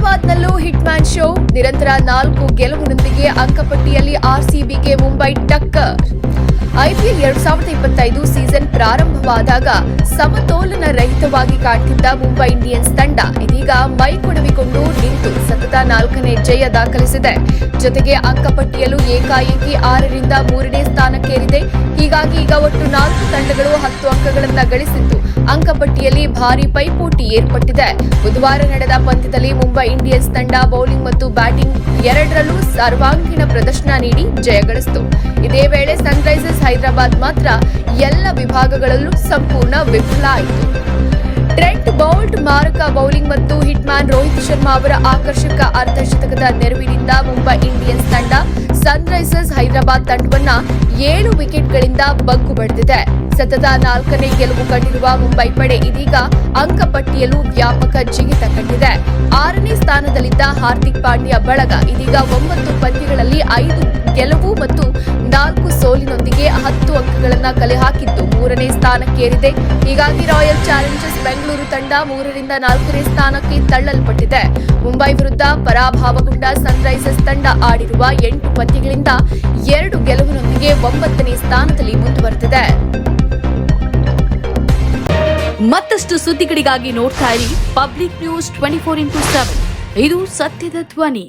ಹೈದರಾಬಾದ್ನಲ್ಲೂ hitman show. ನಿರಂತರ ನಾಲ್ಕು ಗೆಲುವಿನೊಂದಿಗೆ ಅಂಕಪಟ್ಟಿಯಲ್ಲಿ ಆರ್ಸಿಬಿಗೆ ಮುಂಬೈ ಟಕ್ಕರ್. ಐಪಿಎಲ್ ಎರಡ್ ಸಾವಿರದ ಇಪ್ಪತ್ತೈದು ಸೀಸನ್ ಪ್ರಾರಂಭವಾದಾಗ ಸಮತೋಲನ ರಹಿತವಾಗಿ ಕಾಡ್ತಿದ್ದ ಮುಂಬೈ ಇಂಡಿಯನ್ಸ್ ತಂಡ ಇದೀಗ ಮೈ ಕೊಡವಿಕೊಂಡು ನಿಂತು. ಸತತ ನಾಲ್ಕನೇ ಜಯ ದಾಖಲಿಸಿದೆ. ಜೊತೆಗೆ ಅಂಕಪಟ್ಟಿಯಲ್ಲೂ ಏಕಾಏಕಿ ಆರರಿಂದ ಮೂರನೇ ಸ್ಥಾನಕ್ಕೇರಿದೆ. ಹೀಗಾಗಿ ಈಗ ಒಟ್ಟು ನಾಲ್ಕು ತಂಡಗಳು ಹತ್ತು ಅಂಕಗಳನ್ನು ಗಳಿಸಿದ್ದು. ಅಂಕಪಟ್ಟಿಯಲ್ಲಿ ಭಾರಿ ಪೈಪೋಟಿ ಏರ್ಪಟ್ಟಿದೆ. ಬುಧವಾರ ನಡೆದ ಪಂದ್ಯದಲ್ಲಿ ಮುಂಬೈ ಇಂಡಿಯನ್ಸ್ ತಂಡ ಬೌಲಿಂಗ್ ಮತ್ತು ಬ್ಯಾಟಿಂಗ್ ಎರಡರಲ್ಲೂ ಸರ್ವಾಂಗೀಣ ಪ್ರದರ್ಶನ ನೀಡಿ ಜಯಗಳಿಸಿತು ಇದೇ ವೇಳೆ ಸನ್ರೈಸರ್ಸ್ ಹೈದರಾಬಾದ್ ಮಾತ್ರ ಎಲ್ಲ ವಿಭಾಗಗಳಲ್ಲೂ ಸಂಪೂರ್ಣ ವಿಫಲ ಆಯಿತು. ಟ್ರೆಂಟ್ ಬೌಲ್ಟ್ ಮಾರಕ ಬೌಲಿಂಗ್ ಮತ್ತು ಹಿಟ್ಮ್ಯಾನ್ ರೋಹಿತ್ ಶರ್ಮಾ ಅವರ ಆಕರ್ಷಕ ಅರ್ಧಶತಕದ ನೆರವಿನಿಂದ ಮುಂಬೈ ಇಂಡಿಯನ್ಸ್ ತಂಡ ಸನ್ರೈಸರ್ಸ್ ಹೈದರಾಬಾದ್ ತಂಡವನ್ನ ಏಳು ವಿಕೆಟ್ಗಳಿಂದ ಬಗ್ಗು ಪಡೆದಿದೆ ಸತತ ನಾಲ್ಕನೇ ಗೆಲುವು ಕಂಡಿರುವ ಮುಂಬೈ ಪಡೆ ಇದೀಗ ಅಂಕಪಟ್ಟಿಯಲ್ಲೂ ವ್ಯಾಪಕ ಜಿಗಿತ ಕಂಡಿದೆ. ಆರನೇ ಸ್ಥಾನದಲ್ಲಿದ್ದ ಹಾರ್ದಿಕ್ ಪಾಂಡ್ಯ ಬಳಗ ಇದೀಗ ಒಂಬತ್ತು ಪಂದ್ಯಗಳಲ್ಲಿ ಐದು ಗೆಲುವು ಮತ್ತು ನಾಲ್ಕು ಸೋಲಿನೊಂದಿಗೆ ಹತ್ತು ಅಂಕಗಳನ್ನು ಕಲೆ ಹಾಕಿದ್ದು ಮೂರನೇ ಸ್ಥಾನಕ್ಕೇರಿದೆ. ಹೀಗಾಗಿ ರಾಯಲ್ ಚಾಲೆಂಜರ್ಸ್ ಬೆಂಗಳೂರು ತಂಡ ಮೂರರಿಂದ ನಾಲ್ಕನೇ ಸ್ಥಾನಕ್ಕೆ ತಳ್ಳಲ್ಪಟ್ಟಿದೆ. ಮುಂಬೈ ವಿರುದ್ಧ ಪರಾಭವಗೊಂಡ ಸನ್ರೈಸರ್ಸ್ ತಂಡ ಆಡಿರುವ ಎಂಟು ಪಂದ್ಯಗಳಿಂದ ಎರಡು ಗೆಲುವಿನೊಂದಿಗೆ ಒಂಬತ್ತನೇ ಸ್ಥಾನದಲ್ಲಿ ಮುಂದುವರೆದಿದೆ. ಮತ್ತಷ್ಟು ಸುದ್ದಿಗಳಿಗಾಗಿ ನೋಡ್ತಾ ಇರಿ public news twenty four into seven ಇದು ಸತ್ಯದ ಧ್ವನಿ.